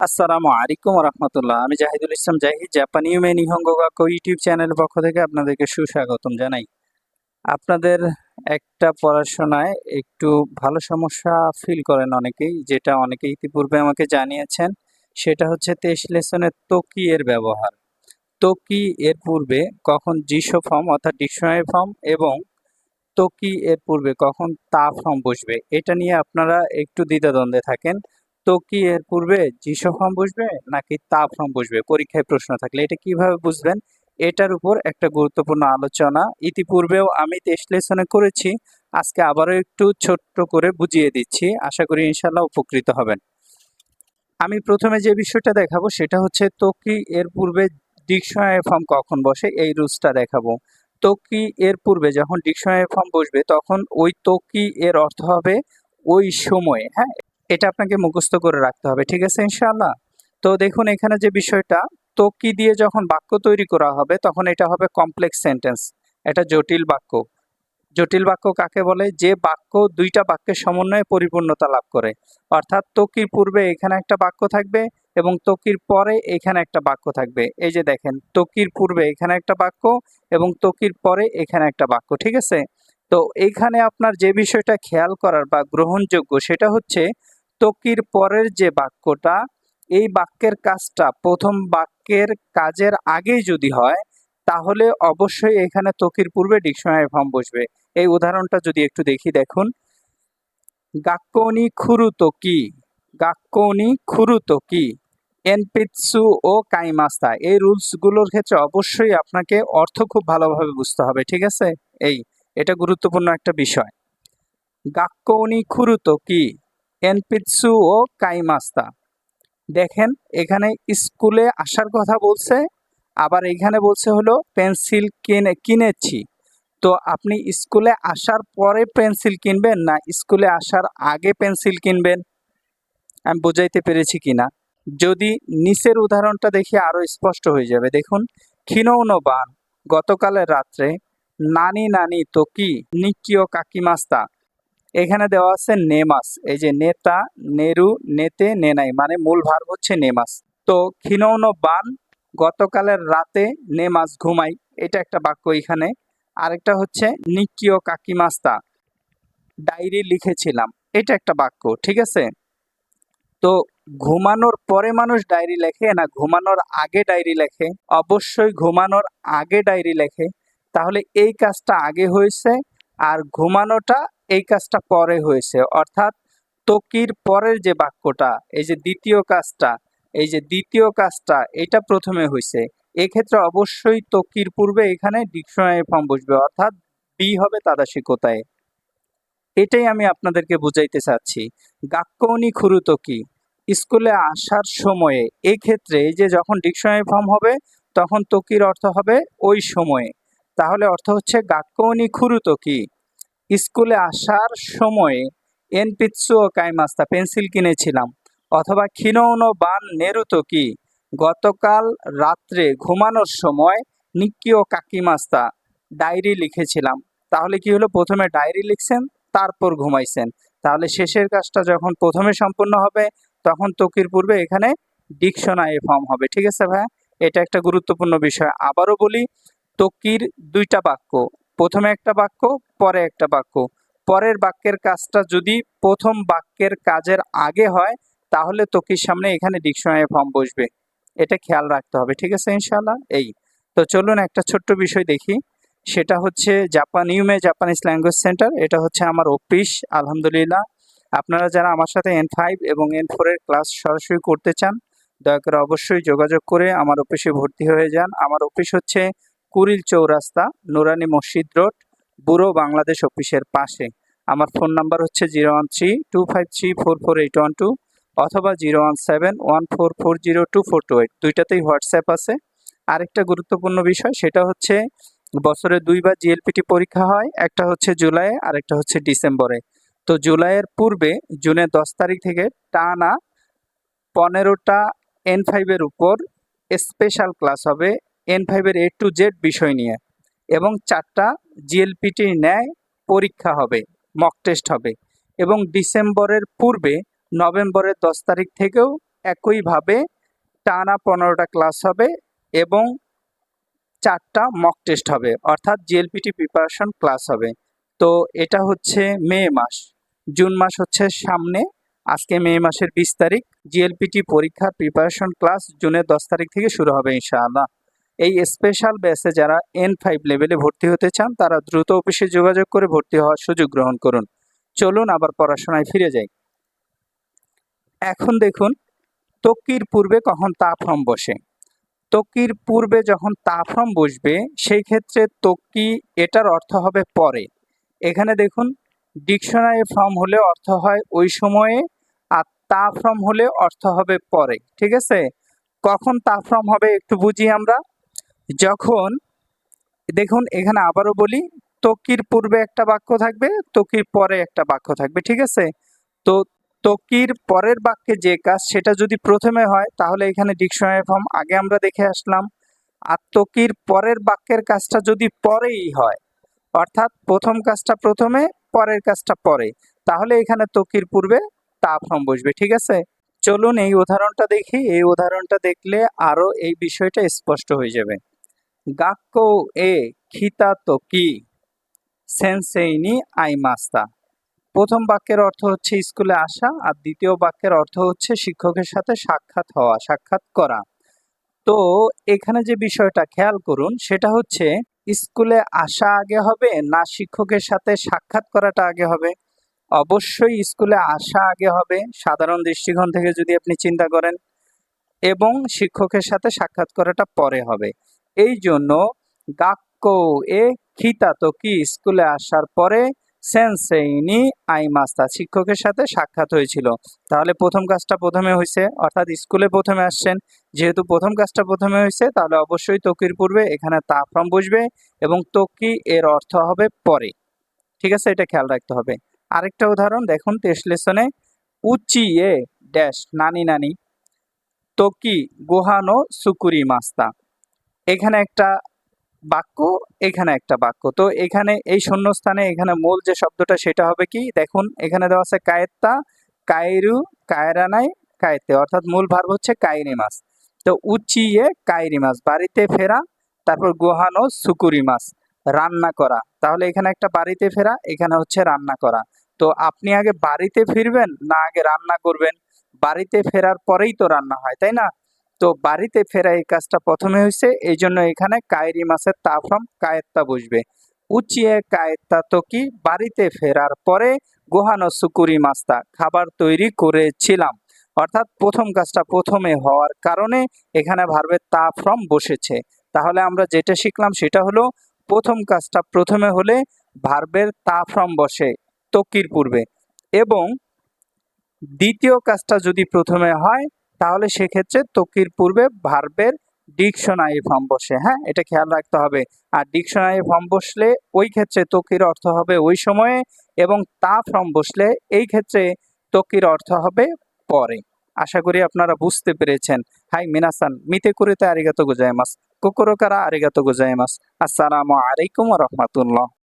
আসসালামু আলাইকুম রহমতুল্লাহ আমি জাহিদুল ইসলাম জাহিদ, জাপানি ইউমে নিহঙ্গ গাক্কো ইউটিউব চ্যানেলের পক্ষ থেকে আপনাদেরকে সুস্বাগতম জানাই। আপনাদের একটা পড়াশোনায় একটু ভালো সমস্যা ফিল করেন অনেকেই, যেটা অনেকে ইতিপূর্বে আমাকে জানিয়েছেন। সেটা হচ্ছে তেইশ লেসনের তকি এর ব্যবহার। তকি এর পূর্বে কখন জিসো ফর্ম অর্থাৎ ডিকশনারি ফর্ম এবং তকি এর পূর্বে কখন তা ফর্ম বসবে, এটা নিয়ে আপনারা একটু দ্বিধাদ্বন্দ্বে থাকেন। তো কি এর পূর্বে জিসো ফর্ম বসবে নাকি তা ফর্ম বসবে? পরীক্ষায় প্রশ্ন থাকলে এটা কীভাবে বুঝবেন? এটার উপর একটা গুরুত্বপূর্ণ আলোচনা। ইতিপূর্বেও আমি তেইশ লেসনে করেছি। আজকে আবারও একটু ছোট্ট করে বুঝিয়ে দিচ্ছি। আশা করি ইনশাল্লাহ উপকৃত হবেন। আমি প্রথমে যে বিষয়টা দেখাবো সেটা হচ্ছে তকি এর পূর্বে ডিকশনারি ফর্ম কখন বসে? এই রুলসটা দেখাবো। তকি এর পূর্বে যখন ডিকশনারি ফর্ম বসবে তখন ওই তকি এর অর্থ হবে? ওই সময়ে হ্যাঁ? এটা আপনাকে মুখস্থ করে রাখতে হবে, ঠিক আছে ইনশাআল্লাহ? তো দেখুন এখানে যে বিষয়টা তকি দিয়ে যখন বাক্য তৈরি করা হবে, তখন এটা হবে কমপ্লেক্স সেন্টেন্স এটা জটিল বাক্য। জটিল বাক্য কাকে বলে? যে বাক্য দুইটা বাক্যের সমন্বয়ে পরিপূর্ণতা লাভ করে। অর্থাৎ তকির পূর্বে এখানে একটা বাক্য থাকবে এবং তকির পরে এখানে একটা বাক্য থাকবে। এই যে দেখেন তকির পূর্বে এখানে একটা বাক্য এবং তকির পরে এখানে একটা বাক্য, ঠিক আছে? তো এইখানে আপনার যে বিষয়টা খেয়াল করার বা গ্রহণযোগ্য সেটা হচ্ছে তকির পরের যে বাক্যটা, এই বাক্যের কাজটা প্রথম বাক্যের কাজের আগেই যদি হয়, তাহলে অবশ্যই এখানে তকির পূর্বে ডিকশনারি ফর্ম বসবে। এই উদাহরণটা যদি একটু দেখি দেখুন। গাক্কনি খুরুতো কি গাক্কনি খুরুতো কি এনপিৎসু ও কাইমাস্তা। এই রুলসগুলোর ক্ষেত্রে অবশ্যই আপনাকে অর্থ খুব ভালোভাবে বুঝতে হবে, ঠিক আছে? এই, এটা গুরুত্বপূর্ণ একটা বিষয়। গাক্কনি খুরুতো কি এনপিৎসু ও কাইমাস্তা। দেখেন, এখানে স্কুলে আসার কথা বলছে, আবার এখানে বলছে হলো পেন্সিল কিনে, কিনেছি। তো আপনি স্কুলে আসার পরে পেন্সিল কিনবেন না স্কুলে আসার আগে পেন্সিল কিনবেন? আমি বোঝাইতে পেরেছি কিনা যদি নিচের উদাহরণটা দেখি আরও স্পষ্ট হয়ে যাবে। দেখুন খিনৌন বান, গতকালের রাত্রে, নানি নানি তো কি নিকিও কাকিমাস্তা এখানে দেওয়া আছে নেমাস। এই যে নেতা, নেরু, নেতে, নেনাই মানে মূল ভার হচ্ছে নেমাস। তো খিনৌন বান, গতকালের রাতে নেমাস ঘুমাই এটা একটা বাক্য এখানে। আরেকটা হচ্ছে নিকিও কাকিমাস্তা। ডায়েরি লিখেছিলাম। এটা একটা বাক্য, ঠিক আছে? তো ঘুমানোর পরে মানুষ ডায়েরি লেখে না ঘুমানোর আগে ডায়েরি লেখে? অবশ্যই ঘুমানোর আগে ডায়েরি লেখে। তাহলে এই কাজটা আগে হয়েছে আর ঘুমানোটা এই কাজটা পরে হয়েছে। অর্থাৎ তকির পরের যে বাক্যটা, এই যে দ্বিতীয় কাজটা, এই যে দ্বিতীয় কাজটা, এটা প্রথমে হয়েছে। এক্ষেত্রে অবশ্যই তকির পূর্বে এখানে ডিকশনারি ফর্ম বসবে, অর্থাৎ বি হবে তাদাসিকতায় এটাই আমি আপনাদেরকে বুঝাইতে চাচ্ছি। গাক্কনি খুরুতো কি স্কুলে আসার সময়ে, এক্ষেত্রে এই যে যখন ডিকশনারি ফর্ম হবে, তখন তকির অর্থ হবে ওই সময়ে। তাহলে অর্থ হচ্ছে গাক্কনি খুরুতো কি স্কুলে আসার সময়ে এন পিৎসু ও কাইমাস্তা পেন্সিল কিনেছিলাম। অথবা খিনৌন বান নেরুতো কি? গতকাল রাত্রে ঘুমানোর সময় নিক্কি ও কাকিমাস্তা ডায়েরি লিখেছিলাম। তাহলে কি হলো? প্রথমে ডায়েরি লিখছেন, তারপর ঘুমাইছেন। তাহলে শেষের কাজটা যখন প্রথমে সম্পূর্ণ হবে, তখন তকির পূর্বে এখানে ডিকশনারি ফর্ম হবে। ঠিক আছে ভাই এটা একটা গুরুত্বপূর্ণ বিষয়। আবারও বলি, তকির দুইটা বাক্য। প্রথমে একটা বাক্য, পরে একটা বাক্য। পরের বাক্যের কাজটা যদি প্রথম বাক্যের কাজের আগে হয়, তাহলে তকির সামনে এখানে ডিকশনারি ফর্ম বসবে। এটা খেয়াল রাখতে হবে, ঠিক আছে ইনশাল্লাহ এই। তো চলুন একটা ছোট্ট বিষয় দেখি। সেটা হচ্ছে Japan, Yume Japanese language center. এটা হচ্ছে আমার অফিস, আলহামদুলিল্লাহ। আপনারা যারা আমার সাথে এন ফাইভ এবং এন ফোরের ক্লাস সরাসরি করতে চান, দয়া করে অবশ্যই যোগাযোগ করে আমার অফিসে ভর্তি হয়ে যান। আমার অফিস হচ্ছে কুড়িল চৌরাস্তা, নুরানি মসজিদ রোড, বুড়ো বাংলাদেশ অফিসের পাশে। আমার ফোন নাম্বার হচ্ছে zero one three two five three four four eight one two অথবা zero one seven one four four zero two four two eight. দুইটাতেই WhatsApp আছে। আরেকটা গুরুত্বপূর্ণ বিষয়, সেটা হচ্ছে বছরে দুইবার জিএলপিটি পরীক্ষা হয়, একটা হচ্ছে জুলাইয়ে, আরেকটা হচ্ছে ডিসেম্বরে। তো জুলাইয়ের পূর্বে জুনের দশ তারিখ থেকে টানা পনেরোটা এন ফাইভের উপর স্পেশাল ক্লাস হবে এন ফাইভের এ টু জেড বিষয় নিয়ে এবং চারটা জিএলপিটির ন্যায় পরীক্ষা হবে মক টেস্ট হবে এবং ডিসেম্বরের পূর্বে নভেম্বরের দশ তারিখ থেকেও একইভাবে টানা পনেরোটা ক্লাস হবে এবং চারটা মক টেস্ট হবে, অর্থাৎ জিএলপিটি প্রিপারেশন ক্লাস হবে। তো এটা হচ্ছে মে মাস, জুন মাস হচ্ছে সামনে, আজকে মে মাসের বিশ তারিখ জিএলপিটি পরীক্ষার প্রিপারেশন ক্লাস জুনের দশ তারিখ থেকে শুরু হবে ইনশাআল্লাহ। এই স্পেশাল ব্যাচে যারা এন ফাইভ লেভেলে ভর্তি হতে চান, তারা দ্রুত অফিসে যোগাযোগ করে ভর্তি হওয়ার সুযোগ গ্রহণ করুন। চলুন আবার পড়াশোনায় ফিরে যাই। এখন দেখুন তকির পূর্বে কখন তাপরম বসে? তকির পূর্বে যখন তাপরম বসবে, সেই ক্ষেত্রে তকি এটার অর্থ হবে পরে। এখানে দেখুন, ডিকশনারি ফর্ম হলে অর্থ হয় ওই সময়ে আর তাপরম হলে অর্থ হবে পরে। ঠিক আছে? কখন তাপরম হবে একটু বুঝি আমরা? যখন, দেখুন এখানে আবারও বলি তকির পূর্বে একটা বাক্য থাকবে তকির পরে একটা বাক্য থাকবে, ঠিক আছে? তো তকির পরের বাক্যে যে কাজ সেটা যদি প্রথমে হয়, তাহলে এখানে ডিকশনারি ফর্ম আগে আমরা দেখে আসলাম। আর তকির পরের বাক্যের কাজটা যদি পরেই হয়, অর্থাৎ প্রথম কাজটা প্রথমে, পরের কাজটা পরে, তাহলে এখানে তকির পূর্বে তা ফর্ম বসবে, ঠিক আছে? চলুন এই উদাহরণটা দেখি, এই উদাহরণটা দেখলে আরও এই বিষয়টা স্পষ্ট হয়ে যাবে। গাক্য এ খিতা তকি সেন্সেইনি আই মাস্তা প্রথম বাক্যের অর্থ হচ্ছে স্কুলে আসা আর দ্বিতীয় বাক্যের অর্থ হচ্ছে শিক্ষকের সাথে সাক্ষাৎ হওয়া, সাক্ষাৎ করা। তো এখানে যে বিষয়টা খেয়াল করুন, সেটা হচ্ছে স্কুলে আসা আগে হবে না শিক্ষকের সাথে সাক্ষাৎ করাটা আগে হবে? অবশ্যই স্কুলে আসা আগে হবে, সাধারণ দৃষ্টিকোণ থেকে যদি আপনি চিন্তা করেন। এবং শিক্ষকের সাথে সাক্ষাৎ করাটা পরে হবে। এই জন্য গাক্য এ খিতা তো কি স্কুলে আসার পরে সেন্সেইনি আই মাস্তা শিক্ষকের সাথে সাক্ষাৎ হয়েছিল। তাহলে প্রথম কাজটা প্রথমে হয়েছে অর্থাৎ স্কুলে প্রথমে আসছেন। যেহেতু প্রথম কাজটা প্রথমে হয়েছে তাহলে অবশ্যই তকির পূর্বে এখানে তাফরম বসবে এবং তকি এর অর্থ হবে পরে। ঠিক আছে? এটা খেয়াল রাখতে হবে। আরেকটা উদাহরণ, দেখুন, টেস্ট লেসনে উচি এ ড্যাশ নানি নানি, তকি গোহানো সুকুরি মাস্তা। এখানে একটা বাক্য, এখানে একটা বাক্য। তো এখানে এই শূন্যস্থানে এখানে মূল যে শব্দটা সেটা হবে কি? দেখুন, এখানে দেওয়া আছে কায়েত্তা, কায়রু, কায়রানাই কায়েতে অর্থাৎ মূল ভার্ব হচ্ছে কায়রি মাছ তো উচিয়ে কাইরি মাছ বাড়িতে ফেরা, তারপর গোহানো সুকুরি মাছ রান্না করা। তাহলে এখানে একটা বাড়িতে ফেরা, এখানে হচ্ছে রান্না করা। তো আপনি আগে বাড়িতে ফিরবেন না আগে রান্না করবেন? বাড়িতে ফেরার পরেই তো রান্না হয়, তাই না? তো বাড়িতে ফেরা এই কাজটা প্রথমে হয়েছে এই জন্য এখানে কায়রি মাছের তাফরম কায়েত্তা বসবে। উচিয়ে কায়েত্তা তো কি? বাড়িতে ফেরার পরে গোহানো সুকুরি মাস্তা খাবার তৈরি করেছিলাম। অর্থাৎ প্রথম কাজটা প্রথমে হওয়ার কারণে এখানে ভার্বের তা ফ্রম বসেছে। তাহলে আমরা যেটা শিখলাম সেটা হলো, প্রথম কাজটা প্রথমে হলে ভার্বের তা ফ্রম বসে তকির পূর্বে এবং দ্বিতীয় কাজটা যদি প্রথমে হয় তাহলে সেক্ষেত্রে তকির পূর্বে ভার্বের ডিকশনারি ফর্ম বসে হ্যাঁ? এটা খেয়াল রাখতে হবে। আর ডিকশনারি ফর্ম বসলে ওই ক্ষেত্রে তকির অর্থ হবে ওই সময়ে এবং তা ফর্ম বসলে এই ক্ষেত্রে তকির অর্থ হবে পরে। আশা করি আপনারা বুঝতে পেরেছেন। হাই মিনাসান, মিতে কুরিতে আরিগাতো গোজাইমাস কুকুরকারা আরিগাত গোজাইমাস। আসসালামু আলাইকুম রহমতুল্লাহ।